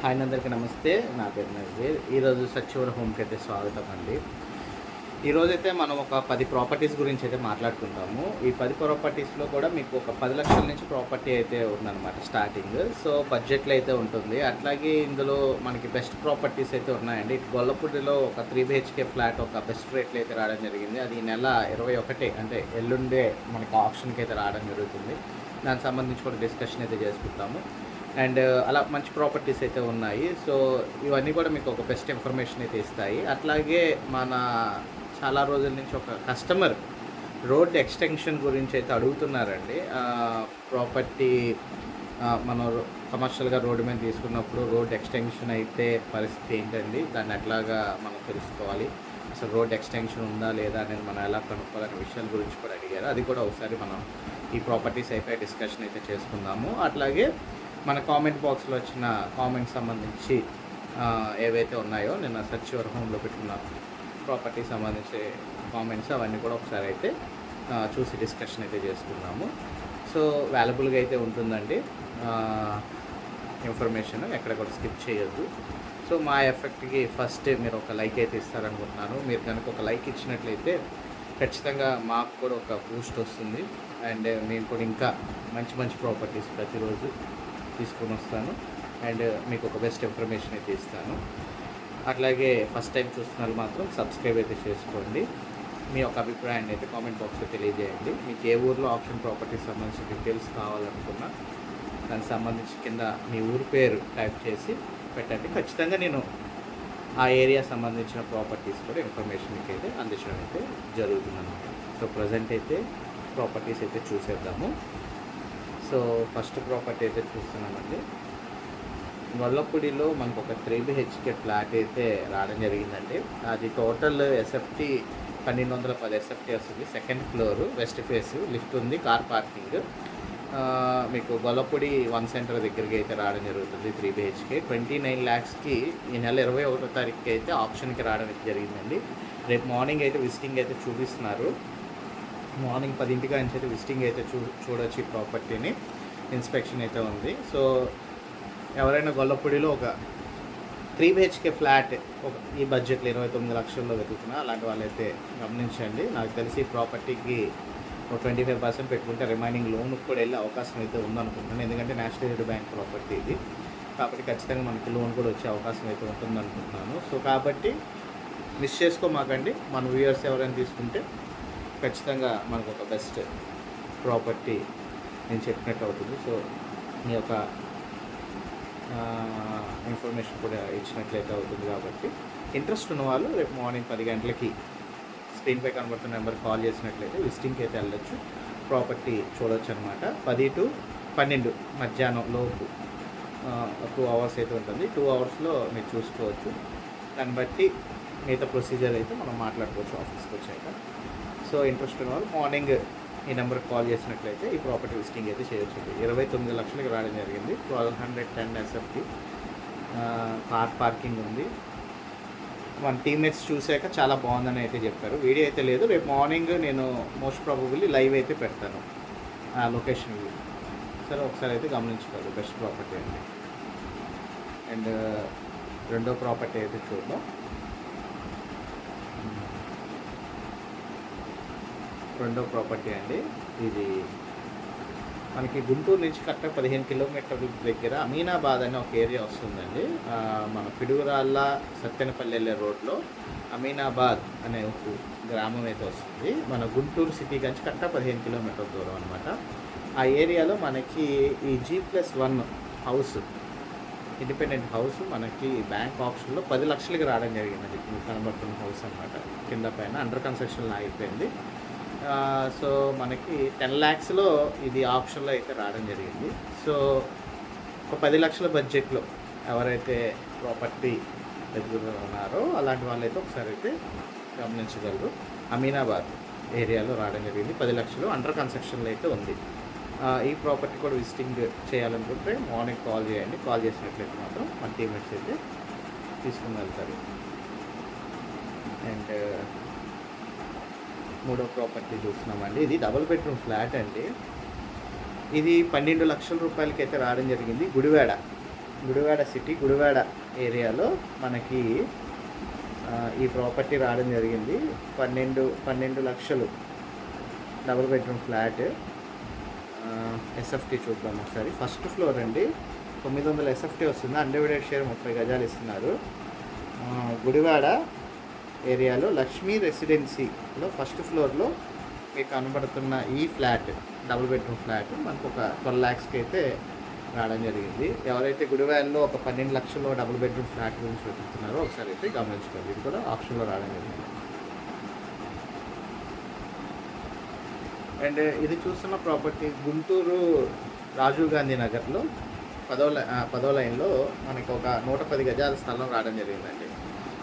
Hi అందరికీ నమస్తే. నా పేరు నజీర్. ఈరోజు సచివర్ హోమ్కి అయితే స్వాగతం అండి ఈరోజైతే మనం ఒక పది ప్రాపర్టీస్ గురించి అయితే మాట్లాడుకుంటాము. ఈ పది ప్రాపర్టీస్లో కూడా మీకు ఒక పది లక్షల నుంచి ప్రాపర్టీ అయితే ఉందన్నమాట స్టార్టింగ్. సో బడ్జెట్లో అయితే ఉంటుంది. అట్లాగే ఇందులో మనకి బెస్ట్ ప్రాపర్టీస్ అయితే ఉన్నాయండి. ఇటు గొల్లపూడిలో ఒక త్రీ బిహెచ్కే ఫ్లాట్ ఒక బెస్ట్ రేట్లో అయితే రావడం జరిగింది. అది ఈ నెల ఇరవై ఒకటి అంటే ఎల్లుండే మనకి ఆప్షన్కి అయితే రావడం జరుగుతుంది. దానికి సంబంధించి కూడా డిస్కషన్ అయితే చేసుకుంటాము. అండ్ uh, అలా మంచి ప్రాపర్టీస్ అయితే ఉన్నాయి. సో ఇవన్నీ కూడా మీకు ఒక బెస్ట్ ఇన్ఫర్మేషన్ అయితే ఇస్తాయి. అట్లాగే మన చాలా రోజుల నుంచి ఒక కస్టమర్ రోడ్ ఎక్స్టెన్షన్ గురించి అయితే అడుగుతున్నారండి. ప్రాపర్టీ మనం కమర్షియల్గా రోడ్డు మీద తీసుకున్నప్పుడు రోడ్ ఎక్స్టెన్షన్ అయితే పరిస్థితి ఏంటండి? దాన్ని ఎట్లాగా మనం తెలుసుకోవాలి? అసలు రోడ్ ఎక్స్టెన్షన్ ఉందా లేదా అనేది మనం ఎలా కనుక్కోవాలనే విషయాల గురించి కూడా అడిగారు. అది కూడా ఒకసారి మనం ఈ ప్రాపర్టీస్ అయిపోయి డిస్కషన్ అయితే చేసుకుందాము. అట్లాగే మన కామెంట్ బాక్స్లో వచ్చిన కామెంట్స్ సంబంధించి ఏవైతే ఉన్నాయో నిన్న సర్చ్ యువర్ హోమ్లో పెట్టుకున్న ప్రాపర్టీ సంబంధించి కామెంట్స్ అవన్నీ కూడా ఒకసారి అయితే చూసి డిస్కషన్ అయితే చేసుకున్నాము సో వాల్యుబుల్గా అయితే ఉంటుందండి. ఇన్ఫర్మేషన్ ఎక్కడ కూడా స్కిప్ చేయొద్దు. సో మా ఎఫెక్ట్కి ఫస్ట్ మీరు ఒక లైక్ అయితే ఇస్తారనుకుంటున్నాను. మీరు కనుక ఒక లైక్ ఇచ్చినట్లయితే ఖచ్చితంగా మాకు కూడా ఒక బూస్ట్ వస్తుంది. అండ్ మేము కూడా ఇంకా మంచి మంచి ప్రాపర్టీస్ ప్రతిరోజు తీసుకొని వస్తాను అండ్ మీకు ఒక బెస్ట్ ఇన్ఫర్మేషన్ అయితే ఇస్తాను. అట్లాగే ఫస్ట్ టైం చూస్తున్నారు మాత్రం సబ్స్క్రైబ్ అయితే చేసుకోండి. మీ యొక్క అభిప్రాయాన్ని అయితే కామెంట్ బాక్స్లో తెలియజేయండి. మీకు ఏ ఊర్లో ఆప్షన్ ప్రాపర్టీస్ సంబంధించిన డీటెయిల్స్ కావాలనుకున్నా దానికి సంబంధించి కింద మీ ఊరి పేరు టైప్ చేసి పెట్టండి. ఖచ్చితంగా నేను ఆ ఏరియా సంబంధించిన ప్రాపర్టీస్ కూడా ఇన్ఫర్మేషన్ మీకు అయితే అందించడం అయితే జరుగుతుందన్నమాట. సో ప్రజెంట్ అయితే ప్రాపర్టీస్ అయితే చూసేద్దాము. సో ఫస్ట్ ప్రాపర్టీ అయితే చూస్తున్నామండి. గొల్లపూడిలో మనకు ఒక త్రీ బిహెచ్కే ఫ్లాట్ అయితే రావడం జరిగిందండి. అది టోటల్ ఎస్ఎఫ్టీ పన్నెండు వందల పది ఎస్ఎఫ్టీ వస్తుంది. Second floor west face lift ఉంది కార్ పార్కింగ్. మీకు గొల్లపూడి వన్ సెంటర్ దగ్గరికి అయితే రావడం జరుగుతుంది త్రీ బిహెచ్కే ట్వంటీ నైన్ ల్యాక్స్కి ఈ నెల ఇరవై ఒకటో తారీఖుకి అయితే ఆప్షన్కి రావడం అయితే జరిగిందండి. రేపు మార్నింగ్ అయితే విజిటింగ్ అయితే చూపిస్తున్నారు. మార్నింగ్ పదింటికి ఆయన చేతి విజిటింగ్ అయితే చూ చూడొచ్చు ఈ ప్రాపర్టీని. ఇన్స్పెక్షన్ అయితే ఉంది. సో ఎవరైనా గొల్లపూడిలో ఒక త్రీ బిహెచ్కే ఫ్లాట్ ఒక ఈ బడ్జెట్లో ఇరవై తొమ్మిది లక్షల్లో వెతుకుతున్నా అలాంటి వాళ్ళైతే గమనించండి. నాకు తెలిసి ఈ ప్రాపర్టీకి ఒక ట్వంటీ ఫైవ్ పర్సెంట్ పెట్టుకుంటే రిమైనింగ్ లోన్ కూడా వెళ్ళే అవకాశం అయితే ఉందనుకుంటున్నాను. ఎందుకంటే నేషనల్ యూనిట్ బ్యాంక్ ప్రాపర్టీ ఇది. కాబట్టి ఖచ్చితంగా మనకి లోన్ కూడా వచ్చే అవకాశం అయితే ఉంటుంది అనుకుంటున్నాను సో కాబట్టి మిస్ చేసుకోమాకండి. మన వ్యూయర్స్ ఎవరైనా తీసుకుంటే ఖచ్చితంగా మనకు ఒక బెస్ట్ ప్రాపర్టీ నేను చెప్పినట్టు అవుతుంది. సో మీ యొక్క ఇన్ఫర్మేషన్ కూడా ఇచ్చినట్లయితే అవుతుంది కాబట్టి. ఇంట్రెస్ట్ ఉన్న వాళ్ళు రేపు మార్నింగ్ పది గంటలకి స్క్రీన్పై కనబడుతున్న నెంబర్ కాల్ చేసినట్లయితే విజిటింగ్కి అయితే వెళ్ళొచ్చు. ప్రాపర్టీ చూడొచ్చు అనమాట పది టు పన్నెండు మధ్యాహ్నం లోపు టూ అవర్స్ అయితే ఉంటుంది. టూ అవర్స్లో మీరు చూసుకోవచ్చు. దాన్ని బట్టి మిగతా ప్రొసీజర్ అయితే మనం మాట్లాడుకోవచ్చు ఆఫీస్కి వచ్చాక. సో ఇంట్రెస్ట్ ఉన్న వాళ్ళు మార్నింగ్ ఈ నెంబర్కి కాల్ చేసినట్లయితే ఈ ప్రాపర్టీ విజిటింగ్ అయితే చేయొచ్చు ఇరవై తొమ్మిది లక్షలకి రావడం జరిగింది. Twelve hundred ten SFT car parking ఉంది. మన టీమ్మేట్స్ చూశాక చాలా బాగుందని అయితే చెప్పారు. వీడియో అయితే లేదు. రేపు మార్నింగ్ నేను మోస్ట్ ప్రాబబుల్లీ లైవ్ అయితే పెడతాను ఆ లొకేషన్ సరే ఒకసారి అయితే గమనించుకోవాలి. బెస్ట్ ప్రాపర్టీ అండి. అండ్ రెండో ప్రాపర్టీ అయితే చూద్దాం. రెండో ప్రాపర్టీ అండి. ఇది మనకి గుంటూరు నుంచి కరెక్ట్గా పదిహేను కిలోమీటర్ల దగ్గర అమీనాబాద్ అనే ఒక ఏరియా వస్తుందండి. మన పిడుగురాళ్ళ సత్తెనపల్లె రోడ్లో అమీనాబాద్ అనే ఒక గ్రామం అయితే వస్తుంది. మన గుంటూరు సిటీ నుంచి కరెక్ట్గా పదిహేను కిలోమీటర్ల దూరం అనమాట ఆ ఏరియాలో మనకి ఈ G plus one house independent house మనకి బ్యాంక్ ఆప్షన్లో పది లక్షలకి రావడం జరిగింది కనబడుతున్న హౌస్ అనమాట కింద పైన అండర్ కన్స్ట్రక్షన్ అయిపోయింది. సో మనకి టెన్ ల్యాక్స్లో ఇది ఆప్షన్లో అయితే రావడం జరిగింది. సో ఒక పది లక్షల బడ్జెట్లో ఎవరైతే ప్రాపర్టీ ఎదుగుతున్నారో అలాంటి వాళ్ళైతే ఒకసారి అయితే గమనించగలరు. అమీనాబాద్ ఏరియాలో రావడం జరిగింది. పది లక్షలు అండర్ కన్స్ట్రక్షన్లో అయితే ఉంది. ఈ ప్రాపర్టీ కూడా విజిటింగ్ చేయాలనుకుంటే మార్నింగ్ కాల్ చేయండి. కాల్ చేసినట్లయితే మాత్రం మన టీమేట్స్ అయితే తీసుకుని వెళ్తారు. అండ్ మూడో ప్రాపర్టీ చూస్తున్నామండి. ఇది డబుల్ బెడ్రూమ్ ఫ్లాట్ అండి. ఇది పన్నెండు లక్షల రూపాయలకి అయితే రావడం జరిగింది. గుడివాడ గుడివాడ సిటీ గుడివాడ ఏరియాలో మనకి ఈ ప్రాపర్టీ రావడం జరిగింది. పన్నెండు పన్నెండు లక్షలు డబుల్ బెడ్రూమ్ ఫ్లాట్. ఎస్ఎఫ్టీ చూద్దాం ఒకసారి. ఫస్ట్ ఫ్లోర్ అండి. తొమ్మిది వందల ఎస్ఎఫ్టీ వస్తుంది. అన్డివైడెడ్ షేర్ ముప్పై గజాలు ఇస్తున్నారు. గుడివాడ ఏరియాలో లక్ష్మీ రెసిడెన్సీలో ఫస్ట్ ఫ్లోర్లో మీకు కనబడుతున్న ఈ ఫ్లాట్ డబుల్ బెడ్రూమ్ ఫ్లాట్ మనకు ఒక ట్వెల్వ్ ల్యాక్స్కి అయితే రావడం జరిగింది. ఎవరైతే గుడివాయల్లో ఒక పన్నెండు లక్షల్లో డబుల్ బెడ్రూమ్ ఫ్లాట్ గురించి వెతుకుతున్నారో ఒకసారి అయితే గమనించుకోండి. ఇది కూడా ఆప్షన్లో రావడం జరిగింది. అండ్ ఇది చూస్తున్న ప్రాపర్టీ గుంటూరు రాజీవ్ గాంధీ నగర్లో పదో లై- పదో లైన్లో మనకి ఒక నూట పది గజాల స్థలం రావడం జరిగిందండి.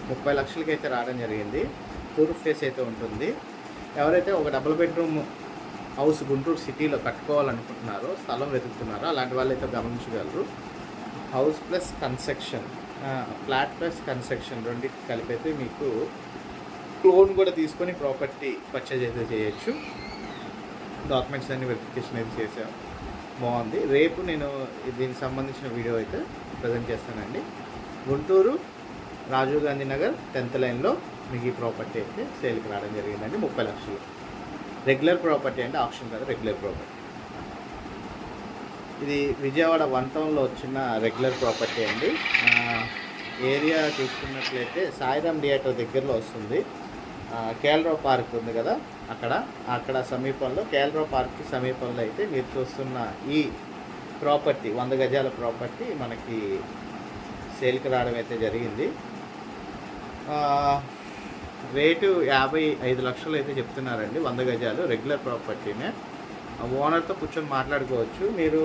ముప్పై లక్షలకి అయితే రావడం జరిగింది. తూర్పు ఫేస్ అయితే ఉంటుంది. ఎవరైతే ఒక డబుల్ బెడ్రూమ్ హౌస్ గుంటూరు సిటీలో కట్టుకోవాలనుకుంటున్నారో స్థలం వెతుకుతున్నారో అలాంటి వాళ్ళు అయితే గమనించగలరు. House plus construction flat plus construction రెండింటి కలిపైతే మీకు లోన్ కూడా తీసుకొని ప్రాపర్టీ పర్చేజ్ అయితే చేయొచ్చు. డాక్యుమెంట్స్ అన్ని వెరిఫికేషన్ అయితే చేసాం బాగుంది. రేపు నేను దీనికి సంబంధించిన వీడియో అయితే ప్రజెంట్ చేస్తానండి. గుంటూరు రాజీవ్ గాంధీ నగర్ టెన్త్ లైన్లో మీకు ఈ ప్రాపర్టీ అయితే సేల్కి రావడం జరిగిందండి. ముప్పై లక్షలు. రెగ్యులర్ ప్రాపర్టీ అంటే ఆప్షన్ కాదు రెగ్యులర్ ప్రాపర్టీ. ఇది విజయవాడ వన్ టౌన్లో వచ్చిన రెగ్యులర్ ప్రాపర్టీ అండి. ఏరియా చూసుకున్నట్లయితే సాయిరామ్ థియేటర్ దగ్గరలో వస్తుంది. ఆ, కేలరావు పార్క్ ఉంది కదా అక్కడ. అక్కడ సమీపంలో కేలరావు పార్క్కి సమీపంలో అయితే మీరు చూస్తున్న ఈ ప్రాపర్టీ వంద గజాల ప్రాపర్టీ మనకి సేల్కి రావడం అయితే జరిగింది. రేటు యాభై ఐదు లక్షలు అయితే చెప్తున్నారండి వంద గజాలు రెగ్యులర్ ప్రాపర్టీనే ఆ ఓనర్తో కూర్చొని మాట్లాడుకోవచ్చు. మీరు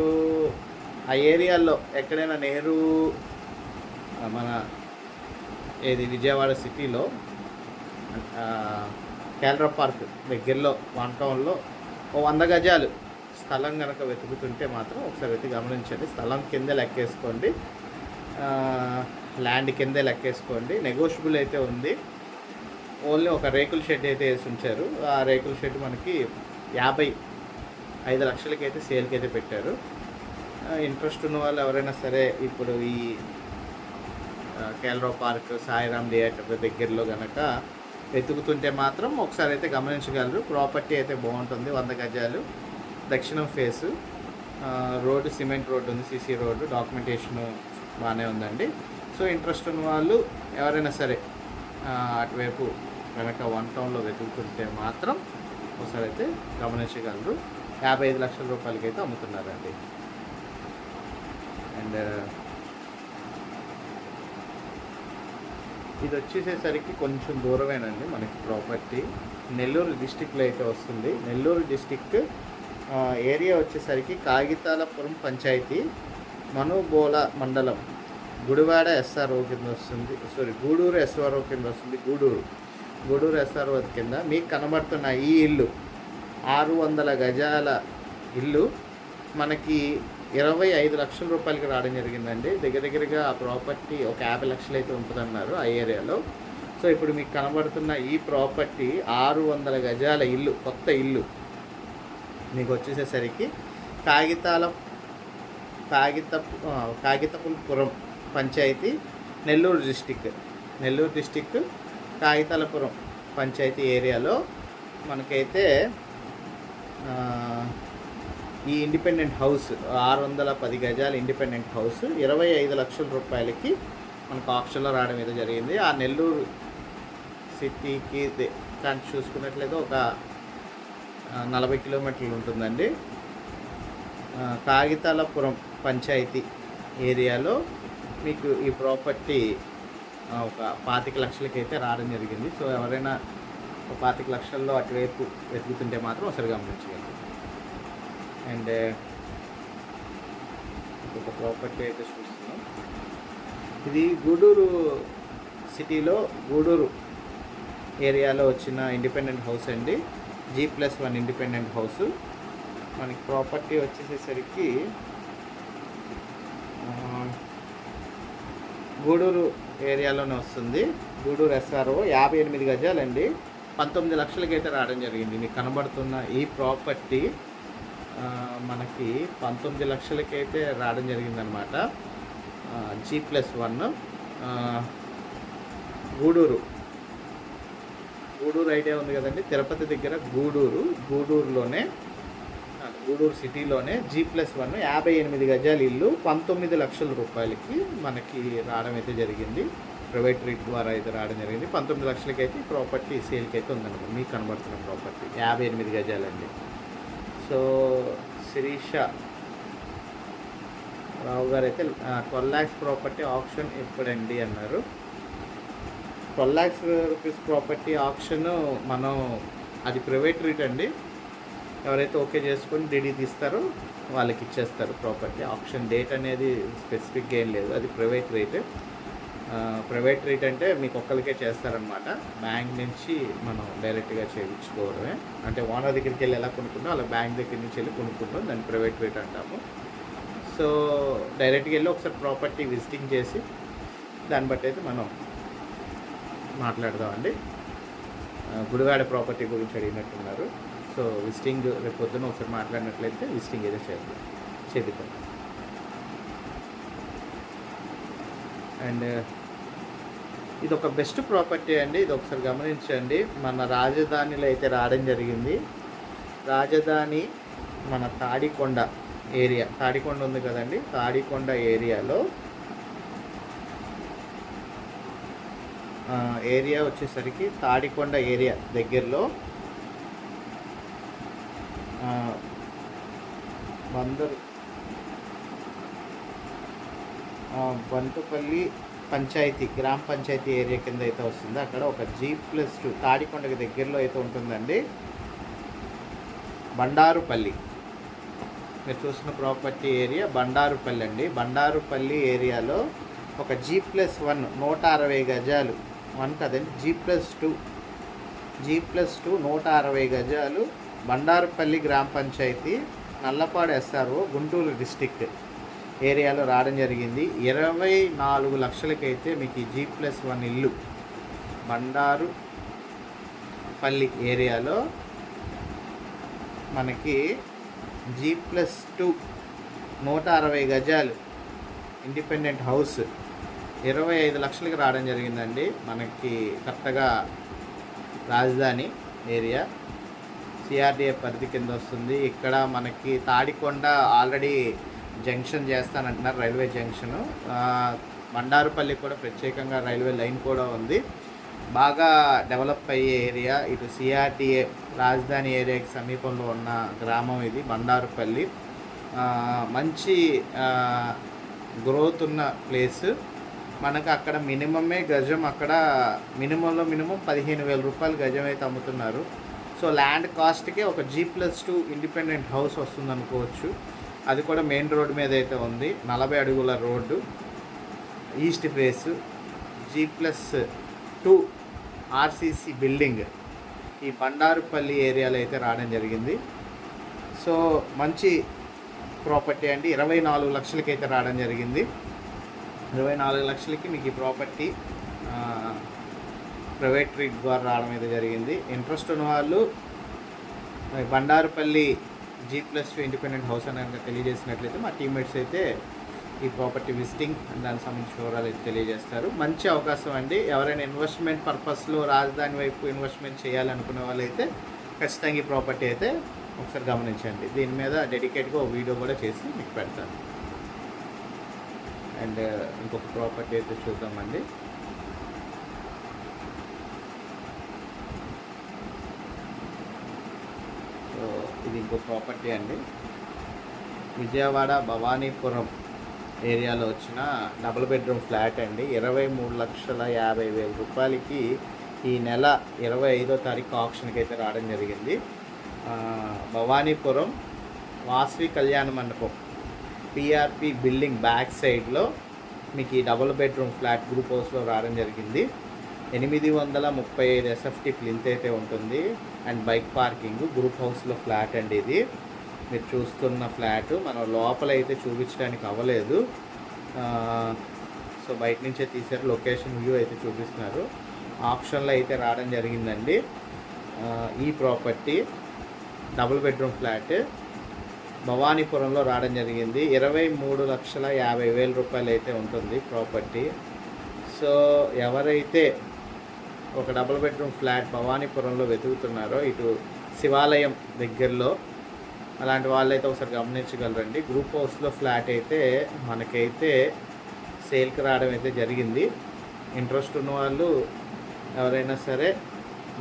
ఆ ఏరియాలో ఎక్కడైనా నెహ్రూ మన ఏది విజయవాడ సిటీలో ఆ, కేలరా పార్క్ దగ్గరలో వన్ టౌన్లో ఓ వంద గజాలు స్థలం కనుక వెతుకుతుంటే మాత్రం ఒకసారి అయితే గమనించండి. స్థలం కింద లెక్కేసుకోండి. ల్యాండ్ కిందే లెక్కేసుకోండి. నెగోషియబుల్ అయితే ఉంది. ఓన్లీ ఒక రేకుల షెడ్ అయితే వేసి ఉంచారు. ఆ రేకుల షెడ్ మనకి యాభై ఐదు లక్షలకి అయితే సేల్కి అయితే పెట్టారు ఇంట్రెస్ట్ ఉన్న వాళ్ళు ఎవరైనా సరే ఇప్పుడు ఈ కేలరావు పార్క్ సాయిరామ్ థియేటర్ దగ్గరలో కనుక వెతుకుతుంటే మాత్రం ఒకసారి అయితే గమనించగలరు. ప్రాపర్టీ అయితే బాగుంటుంది. వంద గజాలు. దక్షిణం ఫేసు రోడ్డు సిమెంట్ రోడ్డు ఉంది. CC road. డాక్యుమెంటేషన్ బాగానే ఉందండి. సో ఇంట్రెస్ట్ ఉన్న వాళ్ళు ఎవరైనా సరే అటువైపు కనుక వన్ టౌన్లో వెతుకుతుంటే మాత్రం ఒకసారి అయితే గమనించగలరు. యాభై ఐదు లక్షల రూపాయలకి అయితే అమ్ముతున్నారండి. అండ్ ఇది వచ్చేసేసరికి కొంచెం దూరమేనండి మనకి ప్రాపర్టీ నెల్లూరు డిస్టిక్లో అయితే వస్తుంది. నెల్లూరు డిస్టిక్ ఏరియా వచ్చేసరికి కాగితాలపురం పంచాయతీ మనుబోల మండలం. గుడివాడ ఎస్ఆర్ఓ కింద వస్తుంది. సారీ గూడూరు ఎస్ఆర్ఓ కింద వస్తుంది. గూడూరు. గూడూరు ఎస్ఆర్ఓ కింద మీకు కనబడుతున్న ఈ ఇల్లు ఆరు వందల గజాల ఇల్లు మనకి ఇరవై ఐదు లక్షల రూపాయలకి రావడం జరిగిందండి. దగ్గర దగ్గరగా ఆ ప్రాపర్టీ ఒక యాభై లక్షలు అయితే ఉంటుందన్నారు ఆ ఏరియాలో. సో ఇప్పుడు మీకు కనబడుతున్న ఈ ప్రాపర్టీ ఆరు వందల గజాల ఇల్లు కొత్త ఇల్లు మీకు వచ్చేసేసరికి కాగితాల కాగిత ఆ, పంచాయతీ నెల్లూరు డిస్టిక్. నెల్లూరు డిస్టిక్ కాగితాలపురం పంచాయతీ ఏరియాలో మనకైతే ఈ ఇండిపెండెంట్ హౌస్ ఆరు వందల పది గజాల ఇండిపెండెంట్ హౌస్ ఇరవై ఐదు లక్షల రూపాయలకి మనకు ఆప్షన్లో రావడం అయితే జరిగింది. ఆ నెల్లూరు సిటీకి కానీ చూసుకున్నట్లయితే ఒక నలభై కిలోమీటర్లు ఉంటుందండి. కాగితాలపురం పంచాయతీ ఏరియాలో మీకు ఈ ప్రాపర్టీ ఒక పాతిక లక్షలకి అయితే రావడం జరిగింది. సో ఎవరైనా ఒక పాతిక లక్షల్లో అటువైపు వెతుకుతుంటే మాత్రం ఒకసారి గమనించగలరు. అండ్ ఒక ప్రాపర్టీ అయితే చూస్తున్నాం. ఇది గూడూరు సిటీలో గూడూరు ఏరియాలో వచ్చిన ఇండిపెండెంట్ హౌస్ అండి. G plus one independent house. మనకి ప్రాపర్టీ వచ్చేసేసరికి గూడూరు ఏరియాలోనే వస్తుంది. గూడూరు ఎస్ఆర్ఓ యాభై ఎనిమిది గజాలండి. పంతొమ్మిది లక్షలకి అయితే రావడం జరిగింది. మీకు కనబడుతున్న ఈ ప్రాపర్టీ మనకి పంతొమ్మిది లక్షలకైతే రావడం జరిగిందనమాట. G plus one Gudur. Gudur idea ఉంది కదండి. తిరుపతి దగ్గర గూడూరు గూడూరులోనే గూడూరు సిటీలోనే జీ ప్లస్ వన్ యాభై ఎనిమిది గజాల ఇల్లు పంతొమ్మిది లక్షల రూపాయలకి మనకి రావడం అయితే జరిగింది. ప్రైవేట్ రేట్ ద్వారా అయితే రావడం జరిగింది. పంతొమ్మిది లక్షలకి అయితే ప్రాపర్టీ సేల్కి అయితే ఉందన్నమాట. మీకు కనబడుతున్న ప్రాపర్టీ. యాభై ఎనిమిది గజాలండి. సో శిరీష రావు గారు అయితే ట్వెల్వ్ ల్యాక్స్ ప్రాపర్టీ ఆప్షన్ ఎప్పుడండి అన్నారు. Twelve lakhs rupees property option మనం అది ప్రైవేట్ రేట్ అండి. ఎవరైతే ఓకే చేసుకొని డీడీ తీస్తారో వాళ్ళకి ఇచ్చేస్తారు ప్రాపర్టీ. ఆప్షన్ డేట్ అనేది స్పెసిఫిక్గా ఏం లేదు. అది ప్రైవేట్ రేట్. ప్రైవేట్ రేట్ అంటే మీకు ఒక్కరికే చేస్తారనమాట బ్యాంక్ నుంచి మనం డైరెక్ట్గా చేయించుకోవడమే. అంటే ఓనర్ దగ్గరికి వెళ్ళి ఎలా కొనుక్కుంటాం అలా బ్యాంక్ దగ్గర నుంచి వెళ్ళి కొనుక్కుంటాం. దాన్ని ప్రైవేట్ రేట్ అంటాము. సో డైరెక్ట్గా వెళ్ళి ఒకసారి ప్రాపర్టీ విజిటింగ్ చేసి దాన్ని బట్టి అయితే మనం మాట్లాడదామండి. గుడివాడ ప్రాపర్టీ గురించి అడిగినట్టున్నారు. సో విజిటింగ్ రేపు పొద్దున ఒకసారి మాట్లాడినట్లయితే విజిటింగ్ ఏదో చేద్దాం. చేపిద్దాం. అండ్ uh, ఇది ఒక బెస్ట్ ప్రాపర్టీ అండి. ఇది ఒకసారి గమనించండి. మన రాజధానిలో అయితే రావడం జరిగింది. రాజధాని మన తాడికొండ ఏరియా. తాడికొండ ఉంది కదండి. తాడికొండ ఏరియాలో uh, ఏరియా వచ్చేసరికి తాడికొండ ఏరియా దగ్గరలో బందరు బంటుపల్లి పంచాయతీ గ్రామ పంచాయతీ ఏరియా కింద అయితే వస్తుంది. అక్కడ ఒక జీ ప్లస్ టూ తాడికొండకి దగ్గరలో అయితే ఉంటుందండి. బండారుపల్లి. మీరు చూసిన ప్రాపర్టీ ఏరియా బండారుపల్లి అండి. బండారుపల్లి ఏరియాలో ఒక జీ ప్లస్ వన్ నూట అరవై గజాలు. వన్ కదండి G plus two G plus two నూట అరవై గజాలు బండారుపల్లి గ్రామ పంచాయతీ నల్లపాడు ఎస్ఆర్ఓ గుంటూరు డిస్టిక్ ఏరియాలో రావడం జరిగింది. ఇరవై నాలుగు లక్షలకైతే మీకు ఈ జీ ప్లస్ వన్ ఇల్లు బండారు పల్లి ఏరియాలో మనకి జీ ప్లస్ టూ నూట అరవై గజాలు ఇండిపెండెంట్ హౌస్ ఇరవై ఐదు లక్షలకి రావడం జరిగిందండి. మనకి కరెక్ట్గా రాజధాని ఏరియా. సిఆర్డిఏ పరిధి కింద వస్తుంది. ఇక్కడ మనకి తాడికొండ ఆల్రెడీ జంక్షన్ చేస్తానంటున్నారు రైల్వే జంక్షను. బండారుపల్లి కూడా ప్రత్యేకంగా రైల్వే లైన్ కూడా ఉంది. బాగా డెవలప్ అయ్యే ఏరియా ఇటు సిఆర్టీఏ రాజధాని ఏరియాకి సమీపంలో ఉన్న గ్రామం ఇది బండారుపల్లి. మంచి గ్రోత్ ఉన్న ప్లేస్ మనకు అక్కడ మినిమమే గజం అక్కడ మినిమంలో మినిమం పదిహేను వేల రూపాయలు గజం అయితే అమ్ముతున్నారు. సో ల్యాండ్ కాస్ట్కి ఒక G plus two independent house వస్తుంది అనుకోవచ్చు అది కూడా మెయిన్ రోడ్ మీద అయితే ఉంది. నలభై అడుగుల road. East face G plus two RCC building ఈ బండారుపల్లి ఏరియాలో అయితే రావడం జరిగింది. సో మంచి ప్రాపర్టీ అండి. ఇరవై నాలుగు లక్షలకి అయితే రావడం జరిగింది. ఇరవై నాలుగు లక్షలకి మీకు ఈ ప్రాపర్టీ ప్రైవేట్ ట్రీట్ ద్వారా రావడం అయితే జరిగింది. ఇంట్రెస్ట్ ఉన్న వాళ్ళు Bandarupalli G plus two independent house అని కనుక తెలియజేసినట్లయితే మా టీమ్మేట్స్ అయితే ఈ ప్రాపర్టీ విజిటింగ్ దానికి సంబంధించిన వివరాలు అయితే తెలియజేస్తారు. మంచి అవకాశం అండి. ఎవరైనా ఇన్వెస్ట్మెంట్ పర్పస్లో రాజధాని వైపు ఇన్వెస్ట్మెంట్ చేయాలనుకునే వాళ్ళైతే ఖచ్చితంగా ఈ ప్రాపర్టీ అయితే ఒకసారి గమనించండి. దీని మీద డెడికేట్గా ఒక వీడియో కూడా చేసి మీకు పెడతాను. అండ్ ఇంకొక ప్రాపర్టీ అయితే చూద్దామండి సో ఇది ఇంకో ప్రాపర్టీ అండి. విజయవాడ భవానీపురం ఏరియాలో వచ్చిన డబుల్ బెడ్రూమ్ ఫ్లాట్ అండి. ఇరవై మూడు లక్షల యాభై వేల రూపాయలకి ఈ నెల ఇరవై ఐదో తారీఖు ఆప్షన్కి అయితే రావడం జరిగింది. భవానీపురం వాసవి కళ్యాణ మండపం పిఆర్పి బిల్డింగ్ బ్యాక్ సైడ్లో మీకు ఈ డబుల్ బెడ్రూమ్ ఫ్లాట్ గ్రూప్ హౌస్లో రావడం జరిగింది. ఎనిమిది వందల ముప్పై ఐదు ఎస్ఎఫ్టీ ప్లింత్ అయితే ఉంటుంది. అండ్ బైక్ పార్కింగ్ గ్రూప్ హౌస్లో ఫ్లాట్ అండి ఇది. మీరు చూస్తున్న ఫ్లాట్ మనం లోపల అయితే చూపించడానికి అవ్వలేదు. సో బయట నుంచే తీసారు లొకేషన్ వ్యూ అయితే చూపిస్తున్నారు. ఆప్షన్లో అయితే రావడం జరిగిందండి. ఈ ప్రాపర్టీ డబుల్ బెడ్రూమ్ ఫ్లాట్ భవానీపురంలో రావడం జరిగింది. ఇరవై మూడు లక్షల యాభై వేల రూపాయలు అయితే ఉంటుంది ప్రాపర్టీ సో ఎవరైతే ఒక డబుల్ బెడ్రూమ్ ఫ్లాట్ భవానీపురంలో వెతుకుతున్నారో ఇటు శివాలయం దగ్గరలో. అలాంటి వాళ్ళైతే ఒకసారి గమనించగలరండి. గ్రూప్ హౌస్లో ఫ్లాట్ అయితే మనకైతే సేల్కి రావడం అయితే జరిగింది. ఇంట్రెస్ట్ ఉన్న వాళ్ళు ఎవరైనా సరే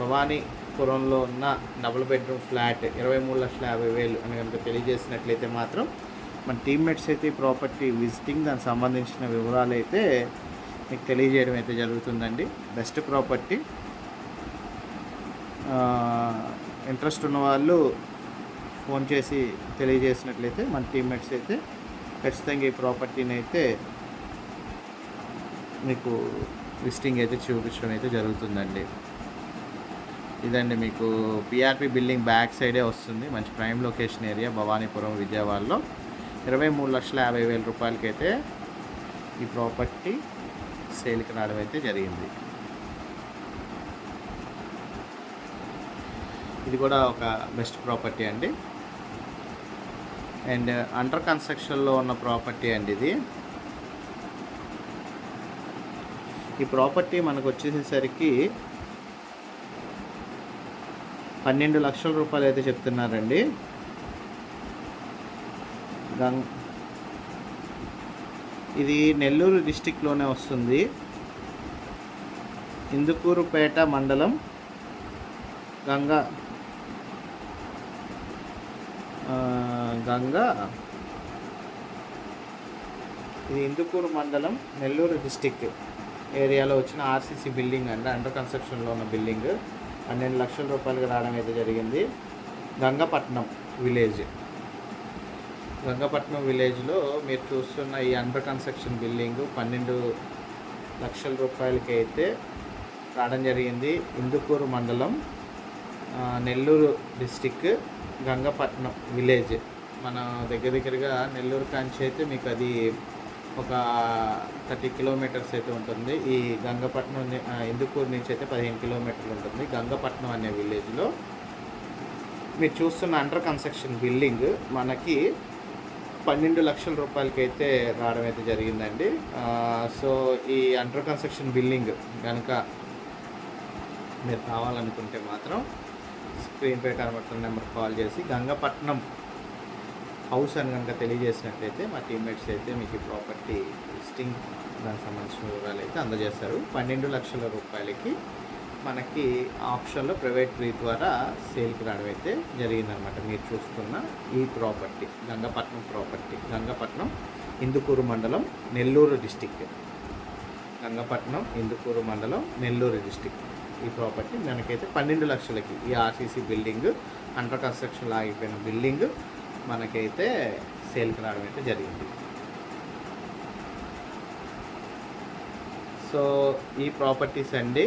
భవానీపురంలో ఉన్న డబుల్ బెడ్రూమ్ ఫ్లాట్ ఇరవై మూడు లక్షల యాభై వేలు అని కనుక తెలియజేసినట్లయితే మాత్రం మన టీమ్మేట్స్ అయితే ఈ ప్రాపర్టీ విజిటింగ్ దానికి సంబంధించిన వివరాలు అయితే మీకు తెలియజేయడం అయితే జరుగుతుందండి. బెస్ట్ ప్రాపర్టీ ఇంట్రెస్ట్ ఉన్న వాళ్ళు ఫోన్ చేసి తెలియజేసినట్లయితే మన టీమ్మేట్స్ అయితే ఖచ్చితంగా ఈ ప్రాపర్టీని అయితే మీకు లిస్టింగ్ అయితే చూపించడం అయితే జరుగుతుందండి. ఇదండి మీకు పిఆర్పి బిల్డింగ్ బ్యాక్ సైడే వస్తుంది. మంచి ప్రైమ్ లొకేషన్ ఏరియా భవానీపురం విజయవాడలో. ఇరవై మూడు లక్షల యాభై వేల రూపాయలకైతే ఈ ప్రాపర్టీ సేల్కి రావడం అయితే జరిగింది. ఇది కూడా ఒక బెస్ట్ ప్రాపర్టీ అండి. అండ్ అండర్ కన్స్ట్రక్షన్లో ఉన్న ప్రాపర్టీ అండి ఇది. ఈ ప్రాపర్టీ మనకు వచ్చేసేసరికి పన్నెండు లక్షల రూపాయలు అయితే చెప్తున్నారండి. గంగ్ ఇది నెల్లూరు డిస్టిక్లోనే వస్తుంది. ఇందుకూరుపేట మండలం గంగా గంగా. ఇది ఇందుకూరు మండలం నెల్లూరు డిస్టిక్ ఏరియాలో వచ్చిన ఆర్సీసీ బిల్డింగ్ అండి అండర్ కన్స్ట్రక్షన్లో ఉన్న బిల్డింగ్. పన్నెండు లక్షల రూపాయలకి రావడం అయితే జరిగింది. గంగపట్నం విలేజ్. గంగపట్నం విలేజ్లో మీరు చూస్తున్న ఈ అండర్ కన్స్ట్రక్షన్ బిల్డింగ్ పన్నెండు లక్షల రూపాయలకి అయితే రావడం జరిగింది. ఇందుకూరు మండలం నెల్లూరు డిస్టిక్ గంగపట్నం విలేజ్. మన దగ్గర దగ్గరగా నెల్లూరు కాంచి అయితే మీకు అది ఒక థర్టీ కిలోమీటర్స్ అయితే ఉంటుంది. ఈ గంగపట్నం ఇందుకూరు నుంచి అయితే పదిహేను కిలోమీటర్లు ఉంటుంది. గంగపట్నం అనే విలేజ్లో మీరు చూస్తున్న అండర్ కన్స్ట్రక్షన్ బిల్డింగ్ మనకి పన్నెండు లక్షల రూపాయలకి అయితే రావడం అయితే జరిగిందండి సో ఈ అండర్ కన్స్ట్రక్షన్ బిల్డింగ్ కనుక మీరు కావాలనుకుంటే మాత్రం స్క్రీన్ పై కనబడుతున్న నెంబర్ కాల్ చేసి గంగపట్నం హౌస్ అని కనుక తెలియజేసినట్లయితే మా టీమ్మేట్స్ అయితే మీకు ఈ ప్రాపర్టీ లిస్టింగ్ దానికి సంబంధించిన వివరాలు అయితే అందజేస్తారు. పన్నెండు లక్షల రూపాయలకి మనకి ఆప్షన్లో ప్రైవేట్ రీ ద్వారా సేల్కి రావడం అయితే జరిగిందనమాట మీరు చూస్తున్న ఈ ప్రాపర్టీ గంగపట్నం ప్రాపర్టీ గంగపట్నం ఇందుకూరు మండలం నెల్లూరు డిస్టిక్ గంగపట్నం ఇందుకూరు మండలం నెల్లూరు డిస్టిక్ ఈ ప్రాపర్టీ మనకైతే పన్నెండు లక్షలకి ఈ ఆర్సీసీ బిల్డింగ్ అండర్ కన్స్ట్రక్షన్లో ఆగిపోయిన బిల్డింగ్ మనకైతే సేల్కి రావడం అయితే జరిగింది. సో ఈ ప్రాపర్టీస్ అండి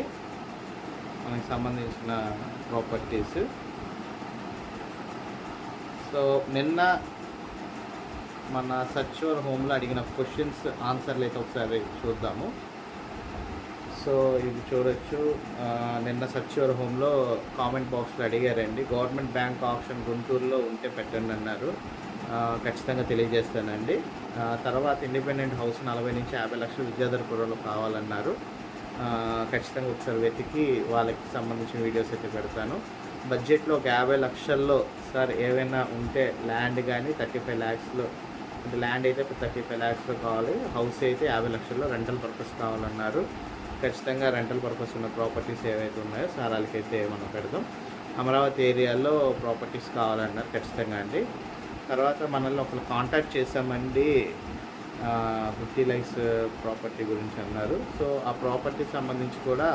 మనకి సంబంధించిన ప్రాపర్టీస్. సో నిన్న మన సర్చ్యూర్ హోమ్లో అడిగిన క్వశ్చన్స్ ఆన్సర్లు అయితే ఒకసారి చూద్దాము. సో ఇది చూడొచ్చు. నిన్న సర్చ్యూర్ హోమ్లో కామెంట్ బాక్స్లో అడిగారండి. గవర్నమెంట్ బ్యాంక్ ఆప్షన్ గుంటూరులో ఉంటే పెట్టండి అన్నారు. ఖచ్చితంగా తెలియజేస్తానండి. తర్వాత ఇండిపెండెంట్ హౌస్ నలభై నుంచి యాభై లక్షలు విద్యాధరపురంలో కావాలన్నారు. ఖచ్చితంగా ఒకసారి వెతికి వాళ్ళకి సంబంధించిన వీడియోస్ అయితే పెడతాను. బడ్జెట్లో ఒక యాభై లక్షల్లో సార్ ఏవైనా ఉంటే ల్యాండ్ కానీ థర్టీ ఫైవ్ ల్యాక్స్లో అంటే ల్యాండ్ అయితే థర్టీ ఫైవ్ ల్యాక్స్లో కావాలి. హౌస్ అయితే యాభై లక్షల్లో రెంటల్ పర్పస్ కావాలన్నారు. ఖచ్చితంగా రెంటల్ పర్పస్ ఉన్న ప్రాపర్టీస్ ఏవైతే ఉన్నాయో సార్ వాళ్ళకైతే మనం పెడదాం. అమరావతి ఏరియాలో ప్రాపర్టీస్ కావాలన్నారు ఖచ్చితంగా అండి. తర్వాత మనల్ని ఒకరు కాంటాక్ట్ చేసామండి ఫిఫ్టీ లైక్స్ ప్రాపర్టీ గురించి అన్నారు. సో ఆ ప్రాపర్టీ సంబంధించి కూడా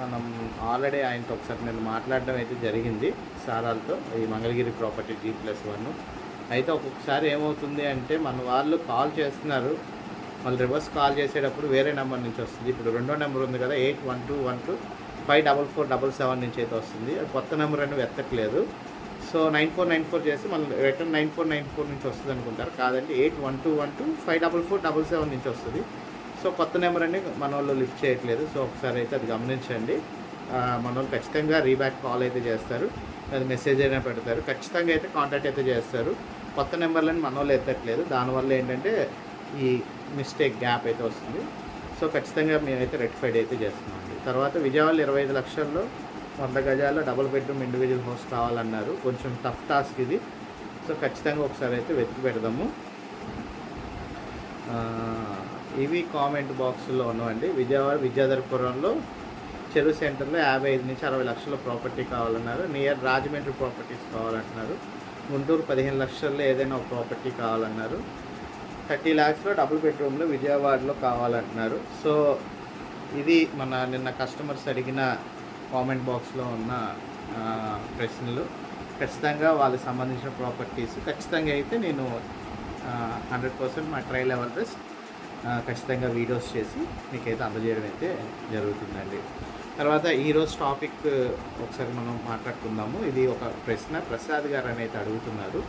మనం ఆల్రెడీ ఆయనతో ఒకసారి నేను మాట్లాడడం అయితే జరిగింది సారాలతో ఈ Mangalagiri property G plus one. అయితే ఒక్కొక్కసారి ఏమవుతుంది అంటే మన వాళ్ళు కాల్ చేస్తున్నారు. వాళ్ళు రివర్స్ కాల్ చేసేటప్పుడు వేరే నెంబర్ నుంచి వస్తుంది. ఇప్పుడు రెండో నెంబర్ ఉంది కదా eight one two one two five double four double seven నుంచి అయితే వస్తుంది. అది కొత్త నెంబర్ అని వెతకలేదు so nine four nine four చేసి మళ్ళీ return nine four nine four నుంచి వస్తుంది అనుకుంటారు. కాదండి eight one two one two five double four double seven నుంచి వస్తుంది. సో కొత్త నెంబర్ అండి మన వాళ్ళు లిఫ్ట్ చేయట్లేదు. సో ఒకసారి అయితే అది గమనించండి. మన వాళ్ళు ఖచ్చితంగా రీబ్యాక్ కాల్ అయితే చేస్తారు. అది మెసేజ్ అయినా పెడతారు. ఖచ్చితంగా అయితే కాంటాక్ట్ అయితే చేస్తారు. కొత్త నెంబర్లని మన వాళ్ళు ఎత్తట్లేదు. దానివల్ల ఏంటంటే ఈ మిస్టేక్ గ్యాప్ అయితే వస్తుంది. సో ఖచ్చితంగా మేమైతే రెక్టిఫైడ్ అయితే చేస్తున్నాం తర్వాత విజయవాడలో ఇరవై ఐదు లక్షల్లో వంద గజాల్లో డబుల్ బెడ్రూమ్ ఇండివిజువల్ హౌస్ కావాలన్నారు. కొంచెం టఫ్ టాస్క్ ఇది. సో ఖచ్చితంగా ఒకసారి అయితే వెతికి పెడదాము. ఇవి కామెంట్ బాక్స్లో ఉన్నామండి విజయవాడ విద్యాధరపురంలో చెరువు సెంటర్లో యాభై ఐదు నుంచి అరవై లక్షల ప్రాపర్టీ కావాలన్నారు. నియర్ రాజమండ్రి ప్రాపర్టీస్ కావాలంటున్నారు. గుంటూరు పదిహేను లక్షల్లో ఏదైనా ఒక ప్రాపర్టీ కావాలన్నారు. థర్టీ ల్యాక్స్లో డబుల్ బెడ్రూమ్లో విజయవాడలో కావాలంటున్నారు. సో ఇది మన నిన్న కస్టమర్స్ అడిగిన కామెంట్ బాక్స్లో ఉన్న ప్రశ్నలు. ఖచ్చితంగా వాళ్ళకి సంబంధించిన ప్రాపర్టీస్ ఖచ్చితంగా అయితే నేను హండ్రెడ్ పర్సెంట్ మా ట్రై లెవెల్ బెస్ట్. ఖచ్చితంగా వీడియోస్ చేసి మీకైతే అందజేయడం అయితే జరుగుతుందండి. తర్వాత ఈరోజు టాపిక్ ఒకసారి మనం మాట్లాడుకుందాము. ఇది ఒక ప్రశ్న. ప్రసాద్ గారు అని అయితే అడుగుతున్నారు.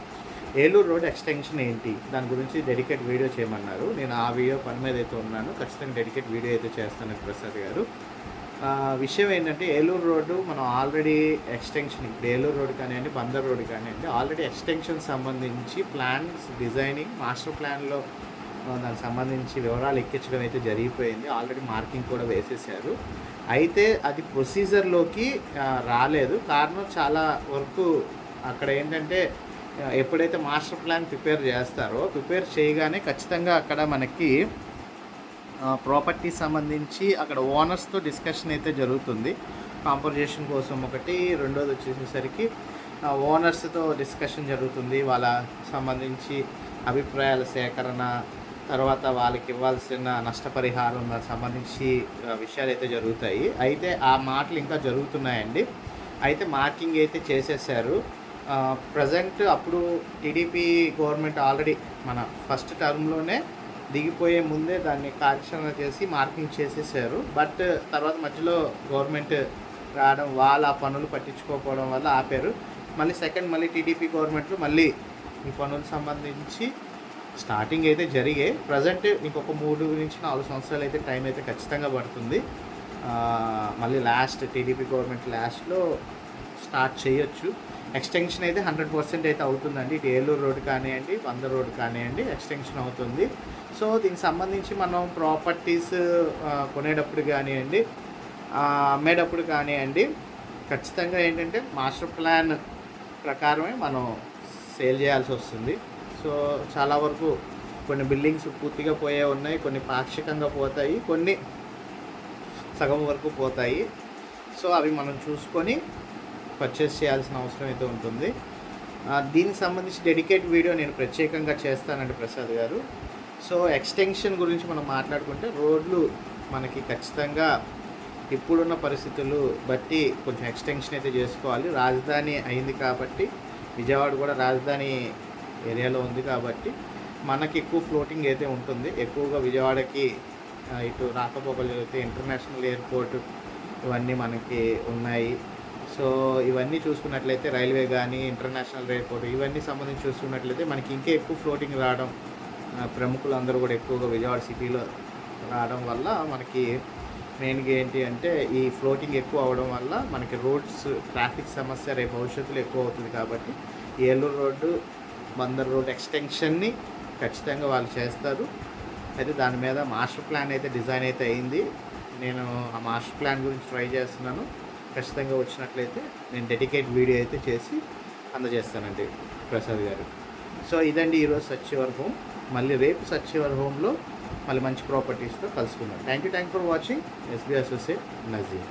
ఏలూరు రోడ్ ఎక్స్టెన్షన్ ఏంటి? దాని గురించి డెడికేట్ వీడియో చేయమన్నారు. నేను ఆ వీడియో పని మీద అయితే ఉన్నాను. ఖచ్చితంగా డెడికేట్ వీడియో అయితే చేస్తాను ప్రసాద్ గారు. విషయం ఏంటంటే ఏలూరు రోడ్డు మనం ఆల్రెడీ ఎక్స్టెన్షన్ ఇప్పుడు ఏలూరు రోడ్ కానివ్వండి బందర్ రోడ్ కానివ్వండి ఆల్రెడీ ఎక్స్టెన్షన్ సంబంధించి ప్లాన్స్ డిజైనింగ్ మాస్టర్ ప్లాన్లో దానికి సంబంధించి వివరాలు ఎక్కించడం అయితే జరిగిపోయింది. ఆల్రెడీ మార్కింగ్ కూడా వేసేసారు. అయితే అది ప్రొసీజర్లోకి రాలేదు. కారణం చాలా వరకు అక్కడ ఏంటంటే ఎప్పుడైతే మాస్టర్ ప్లాన్ ప్రిపేర్ చేస్తారో ప్రిపేర్ చేయగానే ఖచ్చితంగా అక్కడ మనకి ప్రాపర్టీ సంబంధించి అక్కడ ఓనర్స్తో డిస్కషన్ అయితే జరుగుతుంది. కాంపోజిషన్ కోసం ఒకటి రెండోది వచ్చేసేసరికి ఓనర్స్తో డిస్కషన్ జరుగుతుంది. వాళ్ళ సంబంధించి అభిప్రాయాల సేకరణ తర్వాత వాళ్ళకి ఇవ్వాల్సిన నష్టపరిహారం సంబంధించి విషయాలు అయితే జరుగుతాయి. అయితే ఆ మాటలు ఇంకా జరుగుతున్నాయండి. అయితే మార్కింగ్ అయితే చేసేసారు. ప్రజెంట్ అప్పుడు టీడీపీ గవర్నమెంట్ ఆల్రెడీ మన ఫస్ట్ టర్మ్లోనే దిగిపోయే ముందే దాన్ని కార్యక్షణ చేసి మార్కింగ్ చేసేసారు. బట్ తర్వాత మధ్యలో గవర్నమెంట్ రావడం వాళ్ళ ఆ పనులు పట్టించుకోకపోవడం వల్ల ఆపారు. మళ్ళీ సెకండ్ మళ్ళీ టీడీపీ గవర్నమెంట్లు మళ్ళీ ఈ పనులకు సంబంధించి స్టార్టింగ్ అయితే జరిగాయి ప్రజెంట్ ఇంకొక మూడు నుంచి నాలుగు సంవత్సరాలు అయితే టైం అయితే ఖచ్చితంగా పడుతుంది. మళ్ళీ లాస్ట్ టీడీపీ గవర్నమెంట్ లాస్ట్లో స్టార్ట్ చేయొచ్చు. ఎక్స్టెన్షన్ అయితే హండ్రెడ్ పర్సెంట్ అయితే అవుతుందండి. ఇటు ఏలూరు రోడ్ కానివ్వండి వంద రోడ్ కానివ్వండి ఎక్స్టెన్షన్ అవుతుంది. సో దీనికి సంబంధించి మనం ప్రాపర్టీస్ కొనేటప్పుడు కానివ్వండి అమ్మేటప్పుడు కానివ్వండి ఖచ్చితంగా ఏంటంటే మాస్టర్ ప్లాన్ ప్రకారమే మనం సేల్ చేయాల్సి వస్తుంది. సో చాలా వరకు కొన్ని బిల్డింగ్స్ పూర్తిగా పోయే ఉన్నాయి కొన్ని పాక్షికంగా పోతాయి కొన్ని సగం వరకు పోతాయి. సో అవి మనం చూసుకొని పర్చేస్ చేయాల్సిన అవసరం అయితే ఉంటుంది. దీనికి సంబంధించి డెడికేట్ వీడియో నేను ప్రత్యేకంగా చేస్తానండి ప్రసాద్ గారు. సో ఎక్స్టెన్షన్ గురించి మనం మాట్లాడుకుంటే రోడ్లు మనకి ఖచ్చితంగా ఇప్పుడున్న పరిస్థితులు బట్టి కొంచెం ఎక్స్టెన్షన్ అయితే చేసుకోవాలి. రాజధాని అయింది కాబట్టి విజయవాడ కూడా రాజధాని ఏరియాలో ఉంది కాబట్టి మనకి ఎక్కువ ఫ్లోటింగ్ అయితే ఉంటుంది. ఎక్కువగా విజయవాడకి ఇటు రాకపోకలు అయితే ఇంటర్నేషనల్ ఎయిర్పోర్ట్ ఇవన్నీ మనకి ఉన్నాయి. సో ఇవన్నీ చూసుకున్నట్లయితే రైల్వే కానీ ఇంటర్నేషనల్ ఎయిర్పోర్ట్ ఇవన్నీ సంబంధించి చూసుకున్నట్లయితే మనకి ఇంకా ఎక్కువ ఫ్లోటింగ్ రావడం ప్రముఖులందరూ కూడా ఎక్కువగా విజయవాడ సిటీలో రావడం వల్ల మనకి మెయిన్గా ఏంటి అంటే ఈ ఫ్లోటింగ్ ఎక్కువ అవడం వల్ల మనకి రోడ్స్ ట్రాఫిక్ సమస్య రేపు భవిష్యత్తులో ఎక్కువ అవుతుంది కాబట్టి ఏలూరు రోడ్డు బందర్ రోడ్ ఎక్స్టెన్షన్ని ఖచ్చితంగా వాళ్ళు చేస్తారు. అయితే దాని మీద మాస్టర్ ప్లాన్ అయితే డిజైన్ అయితే అయింది. నేను ఆ మాస్టర్ ప్లాన్ గురించి ట్రై చేస్తున్నాను. ఖచ్చితంగా వచ్చినట్లయితే నేను డెడికేట్ వీడియో అయితే చేసి అందజేస్తానండి ప్రసాద్ గారు. సో ఇదండి ఈరోజు సచివర్ హోమ్ మళ్ళీ రేపు సచివర్ హోమ్లో మళ్ళీ మంచి ప్రాపర్టీస్తో కలుసుకుందాం. Thank you thank for watching SB associate Nazeer